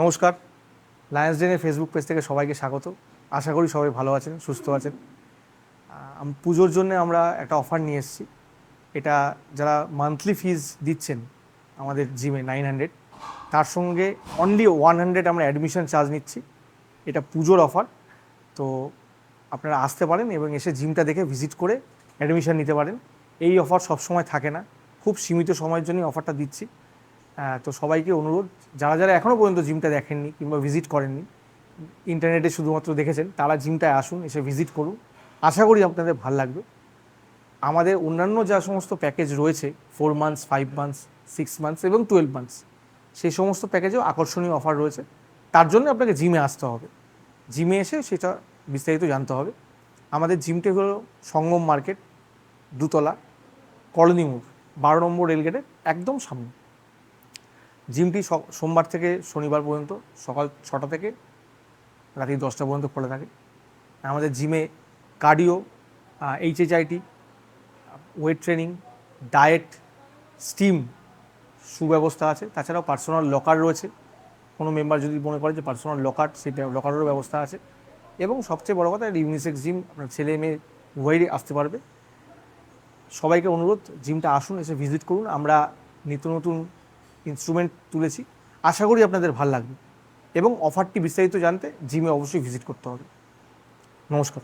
নমস্কার। Lions ডেনের Facebook page থেকে সবাইকে স্বাগত। আশা করি সবাই ভালো আছেন, সুস্থ আছেন। পুজোর জন্য আমরা একটা অফার নিয়ে এসেছি। এটা যারা মান্থলি ফিজ দিচ্ছেন আমাদের জিমে নাইন হান্ড্রেড তার সঙ্গে অনলি ওয়ান হান্ড্রেড আমরা অ্যাডমিশন চার্জ নিচ্ছি। এটা পুজোর অফার তো আপনারা আসতে পারেন এবং এসে জিমটা দেখে ভিজিট করে অ্যাডমিশন নিতে পারেন। এই অফার সবসময় থাকে না। খুব সীমিত সময়ের জন্যই অফারটা দিচ্ছি। তো সবাইকে অনুরোধ, যারা যারা এখনও পর্যন্ত জিমটা দেখেননি কিংবা ভিজিট করেননি, ইন্টারনেটে শুধুমাত্র দেখেছেন, তারা জিমটায় আসুন, এসে ভিজিট করুন। আশা করি আপনাদের ভালো লাগবে। আমাদের অন্যান্য যা সমস্ত প্যাকেজ রয়েছে four months five months six months এবং টুয়েলভ মান্থস সেই সমস্ত প্যাকেজেও আকর্ষণীয় অফার রয়েছে। তার জন্য আপনাকে জিমে আসতে হবে। জিমে এসে সেটা বিস্তারিত জানতে হবে। আমাদের জিমটি হলো সঙ্গম মার্কেট দুতলা কলোনি মোড়, বারো নম্বর রেলগেটের একদম সামনে। জিমটি সোমবার থেকে শনিবার পর্যন্ত সকাল ছটা থেকে রাত্রি দশটা পর্যন্ত খোলা থাকে। আমাদের জিমে cardio HHIT weight training diet steam সুব্যবস্থা আছে। তাছাড়াও পার্সোনাল লকার রয়েছে। কোনো মেম্বার যদি মনে করে যে পার্সোনাল লকার সেটা লকারেরও ব্যবস্থা আছে। এবং সবচেয়ে বড় কথা ইউনিসেক্স জিম আপনার ছেলে মেয়ে উভয়েরই আসতে পারবে। সবাইকে অনুরোধ জিমটা আসুন, এসে ভিজিট করুন। আমরা নিত্য নতুন ইনস্ট্রুমেন্ট তুলেছি। আশা করি আপনাদের ভালো লাগবে। এবং অফারটি বিস্তারিত জানতে জিমে অবশ্যই ভিজিট করতে হবে। নমস্কার।